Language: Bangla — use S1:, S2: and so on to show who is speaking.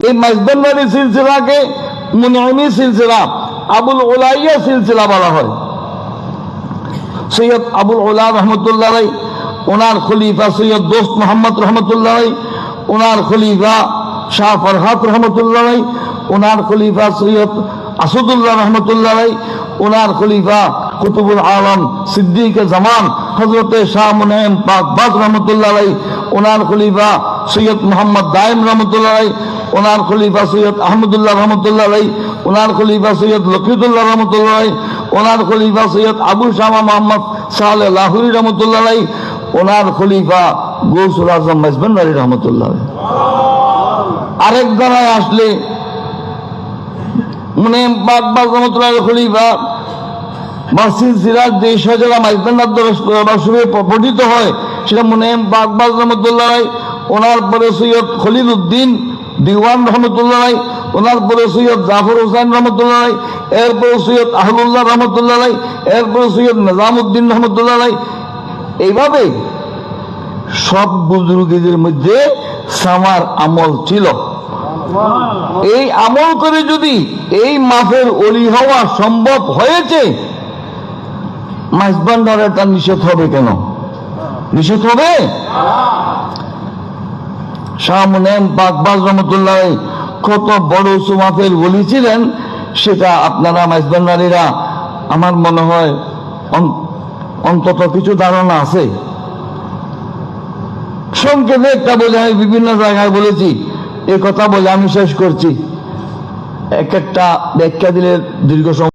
S1: এই মাইজবান্ডারি সিলসিলাকে মুনআমি সিলসিলা, আবুল ওলাইয়া সিলসিলা বলা হয়। সৈয়দ আবুল ওলা রহমতুল্লাহ রাই ওনার খলিফা সৈয়দ দোস্ত মোহাম্মদ রহমতুল্লাহ রাই ওনার খলিফা শাহ ফরহাত রহমতুল্লাহ রাই ওনার খলিফা সৈয়দ আসাদুল্লাহ রহমতুল্লাহ রাই ওনার খলিফা কুতুবুল আলম সিদ্দিক জামান হজরত শাহ মুনাইম পাকবাজ রহমতুল্লাহ রাই ওনার খলিফা সৈয়দ মোহাম্মদ দাইম রহমতুল্লাহ রাই ওনার খলিফা সৈয়দ আহমদুল্লাহ রহমতুল্লাহ রাই ওনার খলিফা সৈয়দ লকিদুল্লাহ রহমতুল্লাহ রাই ওনার খলিফা সৈয়দ আবু শামা মোহাম্মদ সালে লাহুরি রহমতুল্লাহ রাই ওনার খলিফা গৌসুল আজম মেজবান আলী রহমতুল্লাহ। আরেক জায়গায় আসলে মানে বাগবাগ রহমতুল্লাহ খলিফা মসজিদ সিরাজ যে সজলা মাইজবান্নার বাসুরে পঠিত হয়, সেটা মনে বাগবাজ রহমতুল্লাহ ওনার পরে সৈয়দ খলিল উদ্দিন দিওয়ান রহমতুল্লাহ ওনার পরে সৈয়দ জাফর হোসেন রহমতুল্লাহ এরপরে সৈয়দ আহমুল্লাহ রহমতুল্লাহ এরপরে সৈয়দ নিজামুদ্দিন রহমতুল্লাহ এইভাবে সব বুজুর্গীদের মধ্যে সামার আমল ছিল। এই আমল করে যদি এই মাফের অলি হওয়া সম্ভব হয়েছে মাইজবান্ডারে তার নিষেধ হবে কেন? নিষেধ হবে? রহমতুল্লাহ কত বড় সুমাফের বলি ছিলেন, সেটা আপনারা মাইজবান্ডারিরা আমার মনে হয় অন- অন্তত কিছু ধারণা আছে। সংক্ষেপে একটা বলে, আমি বিভিন্ন জায়গায় বলেছি, এ কথা বলে আমি শেষ করছি। এক একটা ব্যাখ্যা দিলে দীর্ঘ সময়